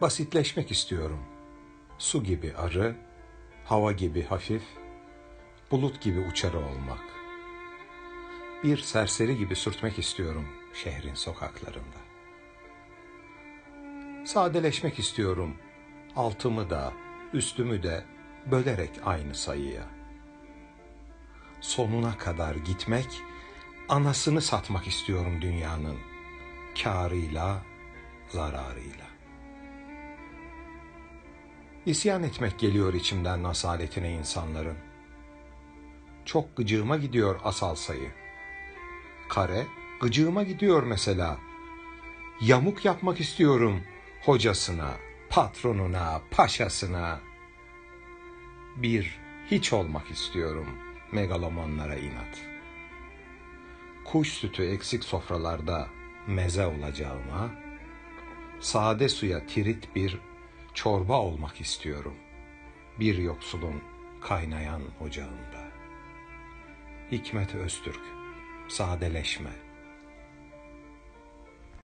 Basitleşmek istiyorum. Su gibi arı, hava gibi hafif, bulut gibi uçarı olmak. Bir serseri gibi sürtmek istiyorum şehrin sokaklarında. Sadeleşmek istiyorum. Altımı da, üstümü de bölerek aynı sayıya. Sonuna kadar gitmek, anasını satmak istiyorum dünyanın. Kârıyla, zararıyla. İsyan etmek geliyor içimden asaletine insanların. Çok gıcığıma gidiyor asal sayı. Kare gıcığıma gidiyor mesela. Yamuk yapmak istiyorum hocasına, patronuna, paşasına. Bir hiç olmak istiyorum megalomanlara inat. Kuş sütü eksik sofralarda meze olacağıma, sade suya tirit bir çorba olmak istiyorum. Bir yoksulun kaynayan ocağında. Hikmet Öztürk, sadeleşme.''